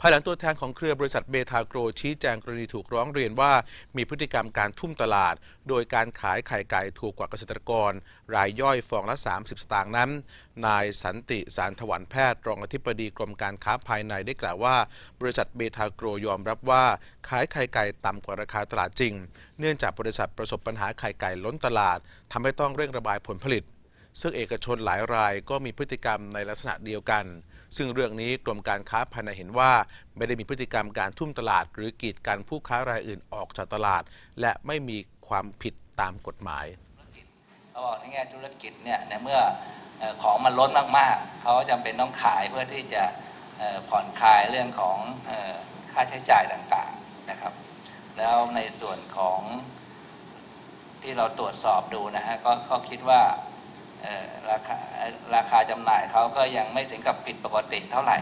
ภายหลังตัวแทนของเครือบริษัทเบทาโกรชี้แจงกรณีถูกร้องเรียนว่า มีพฤติกรรมการทุ่มตลาด โดยการขายไข่ไก่ถูกกว่าเกษตรกร รายย่อยฟองละ 30 สตางค์นั้น นายสันติสารถวันแพทย์ รองอธิบดีกรมการค้าภายในได้กล่าวว่า บริษัทเบทาโกรยอมรับว่า ขายไข่ไก่ต่ำกว่าราคาตลาดจริง เนื่องจากบริษัทประสบปัญหาไข่ไก่ล้นตลาดทำให้ต้องเร่งระบายผลผลิต ซึ่งเอกชนหลายรายก็มีพฤติกรรมในลักษณะเดียวกัน ซึ่งเรื่องนี้กรมการค้าภายในเห็นว่า ไม่ได้มีพฤติกรรมการทุ่มตลาด หรือกีดกันผู้ค้ารายอื่นออกจากตลาด และไม่มีความผิดตามกฎหมายเขาบอกในแง่ธุรกิจเนี่ยในเมื่อของมันล้นมากๆ เขาจำเป็นต้องขายเพื่อที่จะผ่อนคลายเรื่องของค่าใช้จ่ายต่างๆนะครับ แล้วในส่วนของที่เราตรวจสอบดูนะฮะก็คิดว่า ราคาราคาจำหน่ายเขาก็ยังไม่ถึงกับผิดปกติเท่าไหร่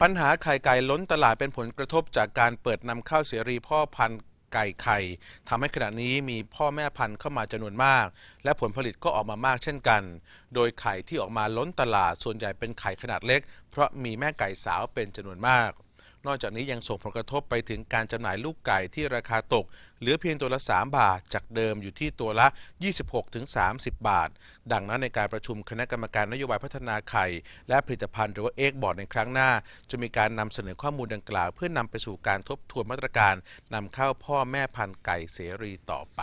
ปัญหาไข่ไก่ล้นตลาดเป็นผลกระทบจากการเปิดนำเข้าเสรีพ่อพันธุ์ไก่ไข่ทำให้ขณะนี้มีพ่อแม่พันธุ์เข้ามาจำนวนมาก และผลผลิตก็ออกมามากเช่นกัน โดยไข่ที่ออกมาล้นตลาดส่วนใหญ่เป็นไข่ขนาดเล็ก เพราะมีแม่ไก่สาวเป็นจำนวนมาก นอกจากนี้ยังส่งผลกระทบไปถึงการจำหน่ายลูกไก่ที่ราคาตก เหลือเพียงตัวละ 3 บาท จากเดิมอยู่ที่ตัวละ 26-30 บาท ดังนั้นในการประชุมคณะกรรมการนโยบายพัฒนาไข่ และผลิตภัณฑ์หรือว่าเอ็กบอร์ดในครั้งหน้า จะมีการนำเสนอข้อมูลดังกล่าว เพื่อนำไปสู่การทบทวนมาตรการนำเข้าพ่อแม่พันธุ์ไก่เสรีต่อไป